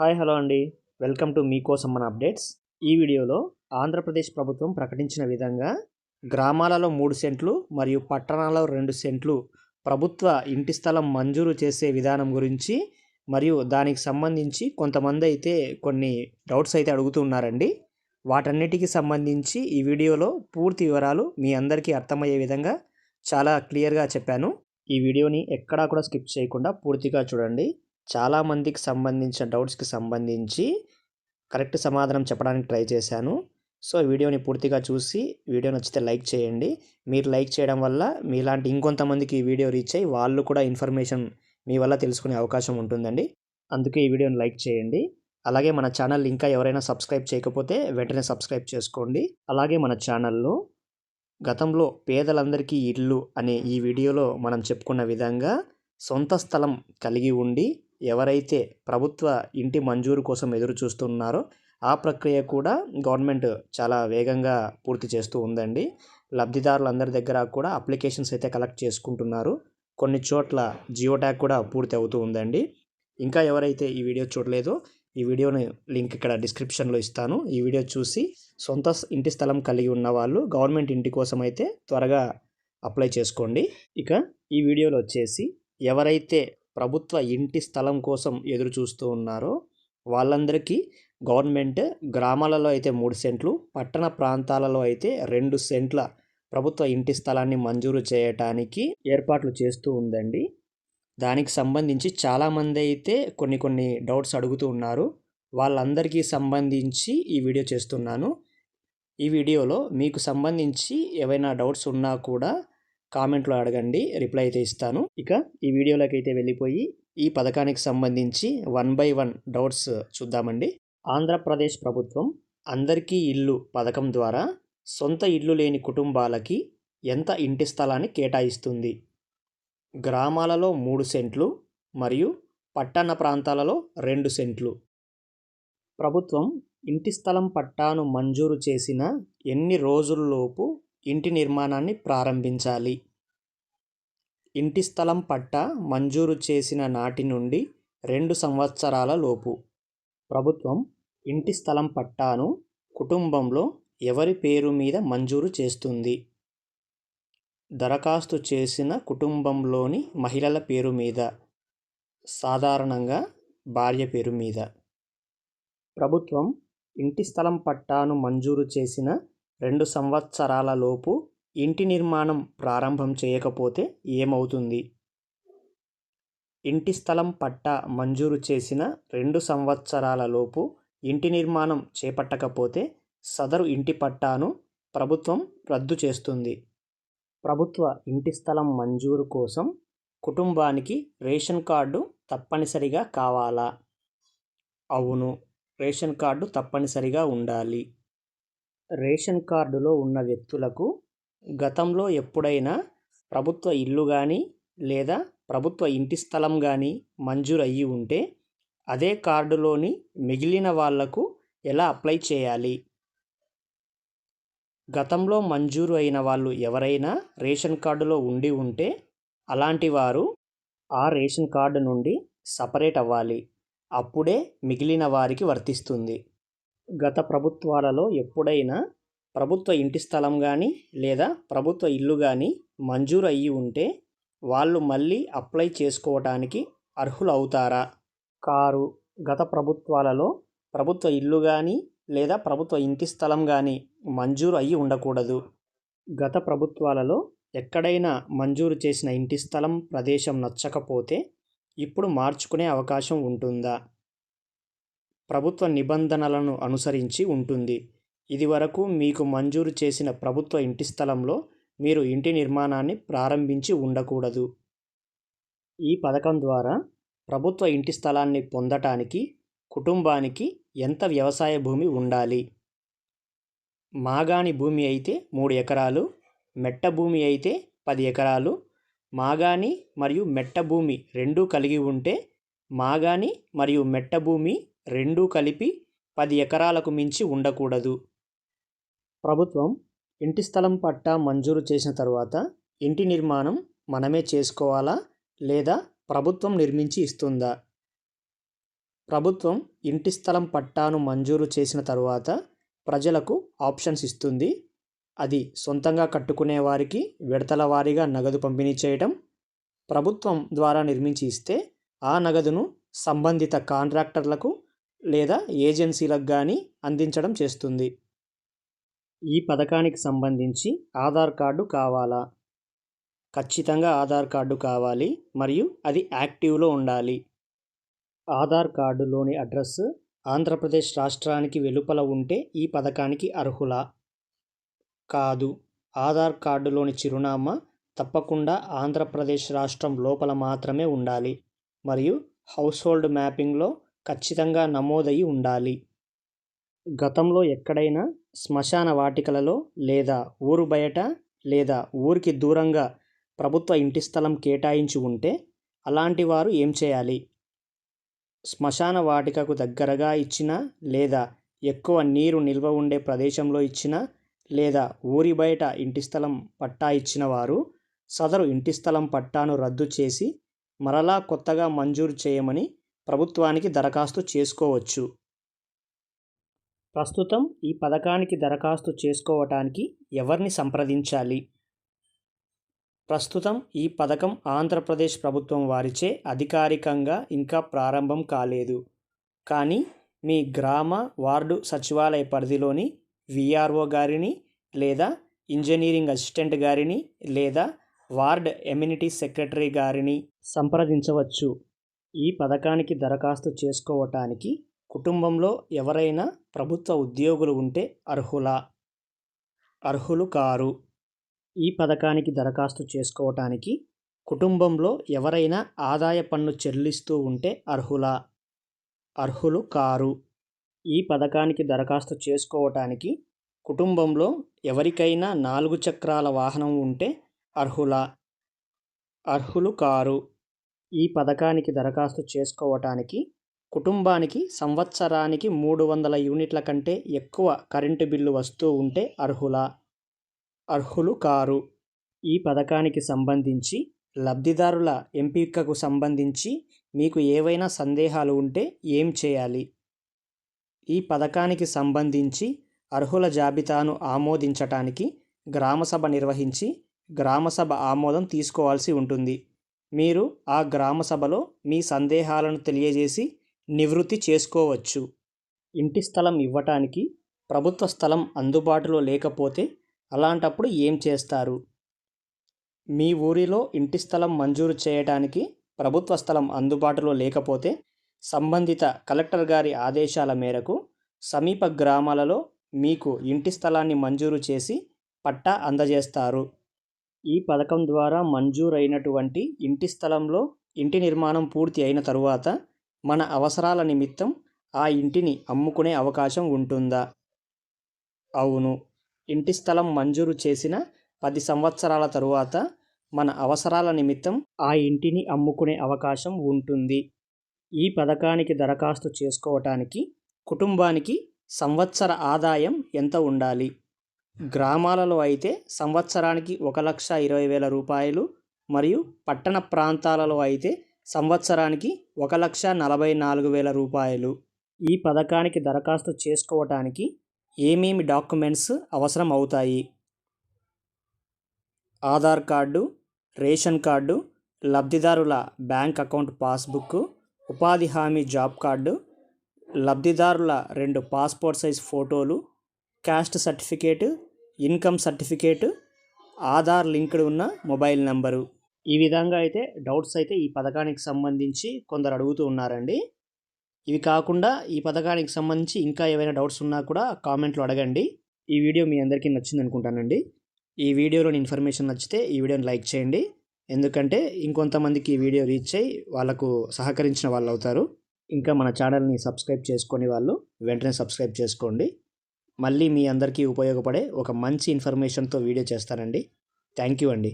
Hi hello అండి. Welcome to మీకోసం మన అప్డేట్స్. ఈ వీడియోలో ఆంధ్రప్రదేశ్ ప్రభుత్వం ప్రకటించిన విధంగా గ్రామాలలో మూడు సెంట్లు మరియు పట్టణాలలో రెండు సెంట్లు ప్రభుత్వ ఇంటి స్థలం మంజూరు చేసే విధానం గురించి మరియు దానికి సంబంధించి కొంతమంది అయితే కొన్ని డౌట్స్ అయితే అడుగుతున్నారండి వాటన్నిటికి సంబంధించి ఈ వీడియోలో పూర్తి వివరాలు మీ అందరికీ అర్థమయ్యే విధంగా చాలా క్లియర్గా చెప్పాను. ఈ వీడియోని ఎక్కడా కూడా స్కిప్ చేయకుండా పూర్తిగా చూడండి. చాలామందికి సంబంధించిన డౌట్స్కి సంబంధించి కరెక్ట్ సమాధానం చెప్పడానికి ట్రై చేశాను. సో వీడియోని పూర్తిగా చూసి వీడియో నచ్చితే లైక్ చేయండి. మీరు లైక్ చేయడం వల్ల మీలాంటి ఇంకొంతమందికి ఈ వీడియో రీచ్ అయ్యి వాళ్ళు కూడా ఇన్ఫర్మేషన్ మీ వల్ల తెలుసుకునే అవకాశం ఉంటుందండి. అందుకే ఈ వీడియోని లైక్ చేయండి. అలాగే మన ఛానల్ ఇంకా ఎవరైనా సబ్స్క్రైబ్ చేయకపోతే వెంటనే సబ్స్క్రైబ్ చేసుకోండి. అలాగే మన ఛానల్లో గతంలో పేదలందరికీ ఇల్లు అనే ఈ వీడియోలో మనం చెప్పుకున్న విధంగా సొంత స్థలం కలిగి ఉండి ఎవరైతే ప్రభుత్వ ఇంటి మంజూరు కోసం ఎదురు చూస్తున్నారో ఆ ప్రక్రియ కూడా గవర్నమెంట్ చాలా వేగంగా పూర్తి చేస్తూ ఉందండి. లబ్ధిదారులందరి దగ్గర కూడా అప్లికేషన్స్ అయితే కలెక్ట్ చేసుకుంటున్నారు. కొన్ని చోట్ల జియో ట్యాగ్ కూడా పూర్తి అవుతూ ఉందండి. ఇంకా ఎవరైతే ఈ వీడియో చూడలేదో ఈ వీడియోని లింక్ ఇక్కడ డిస్క్రిప్షన్లో ఇస్తాను. ఈ వీడియో చూసి సొంత ఇంటి స్థలం కలిగి ఉన్న వాళ్ళు గవర్నమెంట్ ఇంటి కోసం అయితే త్వరగా అప్లై చేసుకోండి. ఇక ఈ వీడియోలో వచ్చేసి ఎవరైతే ప్రభుత్వ ఇంటి స్థలం కోసం ఎదురు చూస్తూ ఉన్నారో వాళ్ళందరికీ గవర్నమెంట్ గ్రామాలలో అయితే మూడు సెంట్లు పట్టణ ప్రాంతాలలో అయితే రెండు సెంట్ల ప్రభుత్వ ఇంటి స్థలాన్ని మంజూరు చేయటానికి ఏర్పాట్లు చేస్తూ ఉందండి. దానికి సంబంధించి చాలామంది అయితే కొన్ని కొన్ని డౌట్స్ అడుగుతూ ఉన్నారు. వాళ్ళందరికీ సంబంధించి ఈ వీడియో చేస్తున్నాను. ఈ వీడియోలో మీకు సంబంధించి ఏవైనా డౌట్స్ ఉన్నా కూడా కామెంట్లో అడగండి రిప్లై అయితే ఇస్తాను. ఇక ఈ వీడియోలోకి అయితే వెళ్ళిపోయి ఈ పథకానికి సంబంధించి వన్ బై వన్ డౌట్స్ చూద్దామండి. ఆంధ్రప్రదేశ్ ప్రభుత్వం అందరికీ ఇల్లు పథకం ద్వారా సొంత ఇల్లు లేని కుటుంబాలకి ఎంత ఇంటి స్థలాన్ని కేటాయిస్తుంది? గ్రామాలలో మూడు సెంట్లు మరియు పట్టణ ప్రాంతాలలో రెండు సెంట్లు. ప్రభుత్వం ఇంటి స్థలం పట్టాను మంజూరు చేసిన ఎన్ని రోజుల్లోపు ఇంటి నిర్మాణాన్ని ప్రారంభించాలి. ఇంటి స్థలం పట్టా మంజూరు చేసిన నాటి నుండి రెండు సంవత్సరాల లోపు. ప్రభుత్వం ఇంటి స్థలం పట్టాను కుటుంబంలో ఎవరి పేరు మీద మంజూరు చేస్తుంది? దరఖాస్తు చేసిన కుటుంబంలోని మహిళల పేరు మీద సాధారణంగా భార్య పేరు మీద. ప్రభుత్వం ఇంటి స్థలం పట్టాను మంజూరు చేసిన రెండు సంవత్సరాల లోపు ఇంటి నిర్మాణం ప్రారంభం చేయకపోతే ఏమవుతుంది? ఇంటి స్థలం పట్టా మంజూరు చేసిన రెండు సంవత్సరాల లోపు ఇంటి నిర్మాణం చేపట్టకపోతే సదరు ఇంటి పట్టాను ప్రభుత్వం రద్దు చేస్తుంది. ప్రభుత్వ ఇంటి స్థలం మంజూరు కోసం కుటుంబానికి రేషన్ కార్డు తప్పనిసరిగా కావాలా? అవును రేషన్ కార్డు తప్పనిసరిగా ఉండాలి. రేషన్ కార్డులో ఉన్న వ్యక్తులకు గతంలో ఎప్పుడైనా ప్రభుత్వ ఇల్లు కానీ లేదా ప్రభుత్వ ఇంటి స్థలం కానీ మంజూరు అయ్యి ఉంటే అదే కార్డులోని మిగిలిన వాళ్ళకు ఎలా అప్లై చేయాలి? గతంలో మంజూరు అయిన వాళ్ళు ఎవరైనా రేషన్ కార్డులో ఉండి ఉంటే అలాంటి వారు ఆ రేషన్ కార్డు నుండి సపరేట్ అవ్వాలి. అప్పుడే మిగిలిన వారికి వర్తిస్తుంది. గత ప్రభుత్వాలలో ఎప్పుడైనా ప్రభుత్వ ఇంటి స్థలం కానీ లేదా ప్రభుత్వ ఇల్లు కానీ మంజూరు అయ్యి ఉంటే వాళ్ళు మళ్ళీ అప్లై చేసుకోవటానికి అర్హులు అవుతారా కారు గత ప్రభుత్వాలలో ప్రభుత్వ ఇల్లు కానీ లేదా ప్రభుత్వ ఇంటి స్థలం కానీ మంజూరు అయ్యి ఉండకూడదు. గత ప్రభుత్వాలలో ఎక్కడైనా మంజూరు చేసిన ఇంటి స్థలం ప్రదేశం నచ్చకపోతే ఇప్పుడు మార్చుకునే అవకాశం ఉంటుందా? ప్రభుత్వ నిబంధనలను అనుసరించి ఉంటుంది. ఇదివరకు మీకు మంజూరు చేసిన ప్రభుత్వ ఇంటి స్థలంలో మీరు ఇంటి నిర్మాణాన్ని ప్రారంభించి ఉండకూడదు. ఈ పథకం ద్వారా ప్రభుత్వ ఇంటి స్థలాన్ని పొందటానికి కుటుంబానికి ఎంత వ్యవసాయ భూమి ఉండాలి? మాగాణి భూమి అయితే మూడు ఎకరాలు మెట్ట భూమి అయితే పది ఎకరాలు మాగాణి మరియు మెట్ట భూమి రెండూ కలిగి ఉంటే మాగాణి మరియు మెట్ట భూమి రెండూ కలిపి పది ఎకరాలకు మించి ఉండకూడదు. ప్రభుత్వం ఇంటి స్థలం పట్టా మంజూరు చేసిన తర్వాత ఇంటి నిర్మాణం మనమే చేసుకోవాలా లేదా ప్రభుత్వం నిర్మించి ఇస్తుందా? ప్రభుత్వం ఇంటి స్థలం పట్టాను మంజూరు చేసిన తరువాత ప్రజలకు ఆప్షన్స్ ఇస్తుంది. అది సొంతంగా కట్టుకునే వారికి విడతల వారీగా నగదు పంపిణీ చేయటం ప్రభుత్వం ద్వారా నిర్మించి ఇస్తే ఆ నగదును సంబంధిత కాంట్రాక్టర్లకు లేదా ఏజెన్సీలకు కానీ అందించడం చేస్తుంది. ఈ పథకానికి సంబంధించి ఆధార్ కార్డు కావాలా? ఖచ్చితంగా ఆధార్ కార్డు కావాలి మరియు అది యాక్టివ్లో ఉండాలి. ఆధార్ కార్డులోని అడ్రస్ ఆంధ్రప్రదేశ్ రాష్ట్రానికి వెలుపల ఉంటే ఈ పథకానికి అర్హులా? కాదు. ఆధార్ కార్డులోని చిరునామా తప్పకుండా ఆంధ్రప్రదేశ్ రాష్ట్రం లోపల మాత్రమే ఉండాలి. మరియు హౌస్ హోల్డ్ మ్యాపింగ్లో ఖచ్చితంగా నమోదయి ఉండాలి. గతంలో ఎక్కడైనా శ్మశాన వాటికలలో లేదా ఊరు బయట లేదా ఊరికి దూరంగా ప్రభుత్వ ఇంటి స్థలం కేటాయించి ఉంటే అలాంటి వారు ఏం చేయాలి? శ్మశాన వాటికకు దగ్గరగా ఇచ్చిన లేదా ఎక్కువ నీరు నిల్వ ఉండే ప్రదేశంలో ఇచ్చిన లేదా ఊరి బయట ఇంటి స్థలం పట్టా ఇచ్చిన వారు సదరు ఇంటి స్థలం పట్టాను రద్దు చేసి మరలా కొత్తగా మంజూరు చేయమని ప్రభుత్వానికి దరఖాస్తు చేసుకోవచ్చు. ప్రస్తుతం ఈ పథకానికి దరఖాస్తు చేసుకోవటానికి ఎవరిని సంప్రదించాలి? ప్రస్తుతం ఈ పథకం ఆంధ్రప్రదేశ్ ప్రభుత్వం వారిచే అధికారికంగా ఇంకా ప్రారంభం కాలేదు. కానీ మీ గ్రామ వార్డు సచివాలయ పరిధిలోని విఆర్ఓ గారిని లేదా ఇంజనీరింగ్ అసిస్టెంట్ గారిని లేదా వార్డ్ ఎమ్యూనిటీ సెక్రటరీ గారిని సంప్రదించవచ్చు. ఈ పథకానికి దరఖాస్తు చేసుకోవటానికి కుటుంబంలో ఎవరైనా ప్రభుత్వ ఉద్యోగులు ఉంటే అర్హులా? అర్హులు కారు. ఈ పథకానికి దరఖాస్తు చేసుకోవటానికి కుటుంబంలో ఎవరైనా ఆదాయ పన్ను చెల్లిస్తూ ఉంటే అర్హులా? అర్హులు కారు. ఈ పథకానికి దరఖాస్తు చేసుకోవటానికి కుటుంబంలో ఎవరికైనా నాలుగు చక్రాల వాహనం ఉంటే అర్హులా? అర్హులు కారు. ఈ పథకానికి దరఖాస్తు చేసుకోవటానికి కుటుంబానికి సంవత్సరానికి మూడు వందల యూనిట్ల కంటే ఎక్కువ కరెంటు బిల్లు వస్తూ ఉంటే అర్హులా అర్హులు కారు. ఈ పథకానికి సంబంధించి లబ్ధిదారుల ఎంపికకు సంబంధించి మీకు ఏవైనా సందేహాలు ఉంటే ఏం చేయాలి? ఈ పథకానికి సంబంధించి అర్హుల జాబితాను ఆమోదించటానికి గ్రామసభ నిర్వహించి గ్రామసభ ఆమోదం తీసుకోవాల్సి ఉంటుంది. మీరు ఆ గ్రామ సభలో మీ సందేహాలను తెలియజేసి నివృత్తి చేసుకోవచ్చు. ఇంటి స్థలం ఇవ్వటానికి ప్రభుత్వ స్థలం అందుబాటులో లేకపోతే అలాంటప్పుడు ఏం చేస్తారు? మీ ఊరిలో ఇంటి స్థలం మంజూరు చేయడానికి ప్రభుత్వ స్థలం అందుబాటులో లేకపోతే సంబంధిత కలెక్టర్ గారి ఆదేశాల మేరకు సమీప గ్రామాలలో మీకు ఇంటి స్థలాన్ని మంజూరు చేసి పట్టా అందజేస్తారు. ఈ పథకం ద్వారా మంజూరైనటువంటి ఇంటి స్థలంలో ఇంటి నిర్మాణం పూర్తి అయిన తరువాత మన అవసరాల నిమిత్తం ఆ ఇంటిని అమ్ముకునే అవకాశం ఉంటుందా? అవును. ఇంటి స్థలం మంజూరు చేసిన పది సంవత్సరాల తరువాత మన అవసరాల నిమిత్తం ఆ ఇంటిని అమ్ముకునే అవకాశం ఉంటుంది. ఈ పథకానికి దరఖాస్తు చేసుకోవటానికి కుటుంబానికి సంవత్సర ఆదాయం ఎంత ఉండాలి? గ్రామాలలో అయితే సంవత్సరానికి ఒక లక్ష ఇరవై వేల రూపాయలు మరియు పట్టణ ప్రాంతాలలో అయితే సంవత్సరానికి ఒక లక్ష నలభై నాలుగు వేల రూపాయలు. ఈ పథకానికి దరఖాస్తు చేసుకోవటానికి ఏమేమి డాక్యుమెంట్స్ అవసరం అవుతాయి ఆధార్ కార్డు రేషన్ కార్డు లబ్ధిదారుల బ్యాంక్ అకౌంట్ పాస్బుక్ ఉపాధి హామీ జాబ్ కార్డు లబ్ధిదారుల రెండు పాస్పోర్ట్ సైజ్ ఫోటోలు caste certificate income certificate Aadhaar linked ఉన్న మొబైల్ నెంబరు. ఈ విధంగా అయితే డౌట్స్ అయితే ఈ పథకానికి సంబంధించి కొందరు అడుగుతూ ఉన్నారండి. ఇవి కాకుండా ఈ పథకానికి సంబంధించి ఇంకా ఏవైనా డౌట్స్ ఉన్నా కూడా కామెంట్లో అడగండి. ఈ వీడియో మీ అందరికీ నచ్చింది అనుకుంటానండి. ఈ వీడియోలోని ఇన్ఫర్మేషన్ నచ్చితే ఈ వీడియోని లైక్ చేయండి. ఎందుకంటే ఇంకొంతమందికి ఈ వీడియో రీచ్ అయ్యి వాళ్ళకు సహకరించిన వాళ్ళు అవుతారు ఇంకా మన ఛానల్ని సబ్స్క్రైబ్ చేసుకొని వాళ్ళు వెంటనే సబ్స్క్రైబ్ చేసుకోండి. మళ్ళీ మీ అందరికీ ఉపయోగపడే ఒక మంచి ఇన్ఫర్మేషన్తో వీడియో చేస్తానండి. థ్యాంక్ యూ అండి.